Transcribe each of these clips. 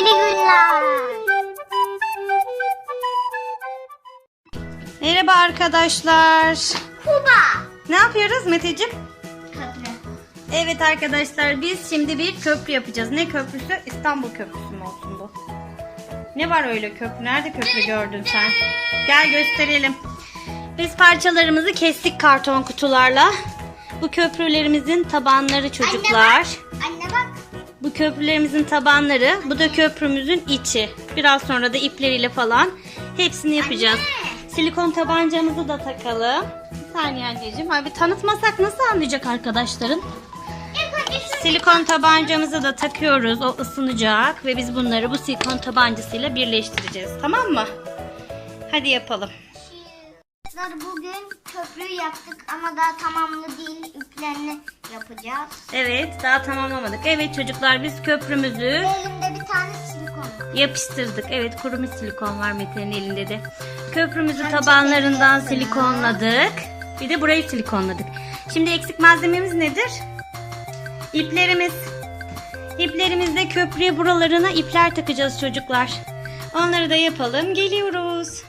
Neşeli günler. Merhaba arkadaşlar. Kuba. Ne yapıyoruz Meteciğim? Köprü. Evet arkadaşlar biz şimdi bir köprü yapacağız. Ne köprüsü? İstanbul Köprüsü mü olsun bu? Ne var öyle köprü? Nerede köprü gördün sen? Gel gösterelim. Biz parçalarımızı kestik karton kutularla. Bu köprülerimizin tabanları çocuklar. Anne bak. Bu köprülerimizin tabanları, bu da köprümüzün içi. Biraz sonra da ipleriyle falan hepsini yapacağız. Silikon tabancamızı da takalım. Bir saniye anneciğim. Abi tanıtmasak nasıl anlayacak arkadaşların? Silikon tabancamızı da takıyoruz. O ısınacak ve biz bunları bu silikon tabancasıyla birleştireceğiz. Tamam mı? Hadi yapalım. Arkadaşlar bugün köprüyü yaptık ama daha tamamlı değil. Üplerini yapacağız. Evet, daha tamamlamadık. Evet çocuklar biz köprümüzü Elimde bir tane silikon. yapıştırdık. Evet kurumuş silikon var Mete'nin elinde de. Köprümüzü tabanlarından silikonladık. Bir de burayı silikonladık. Şimdi eksik malzememiz nedir? İplerimiz. İplerimizde köprüye buralarına ipler takacağız çocuklar. Onları da yapalım. Geliyoruz.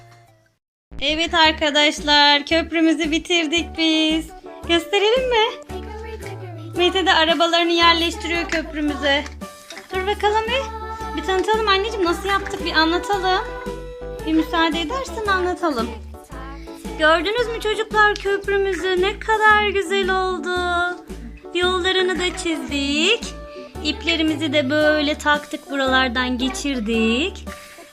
Evet arkadaşlar köprümüzü bitirdik biz. Gösterelim mi? Mete de arabalarını yerleştiriyor köprümüze. Dur bakalım bir. Bir tanıtalım anneciğim nasıl yaptık bir anlatalım. Bir müsaade edersen anlatalım. Gördünüz mü çocuklar köprümüzü ne kadar güzel oldu. Yollarını da çizdik. İplerimizi de böyle taktık buralardan geçirdik.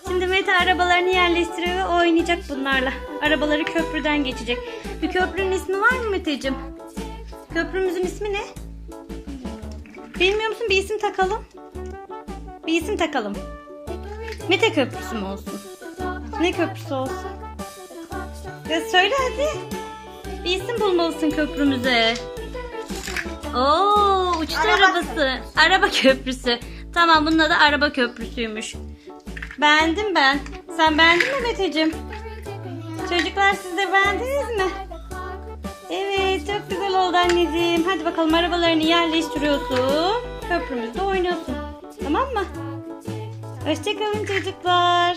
Şimdi Mete arabalarını yerleştiriyor ve oynayacak bunlarla. Arabaları köprüden geçecek. Bir köprünün ismi var mı Meteciğim? Köprümüzün ismi ne? Bilmiyor musun? Bir isim takalım. Bir isim takalım. Mete köprüsü mü olsun? Ne köprüsü olsun? Ya söyle hadi. Bir isim bulmalısın köprümüze. Oo, uçtu Araba arabası. Araba köprüsü. Tamam bunun adı araba köprüsüymüş. Beğendim ben. Sen beğendin mi Meteciğim? Çocuklar siz de beğendiniz mi? Evet çok güzel oldu anneciğim. Hadi bakalım arabalarını yerleştiriyorsun. Köprümüzde oynuyorsun. Tamam mı? Hoşçakalın çocuklar.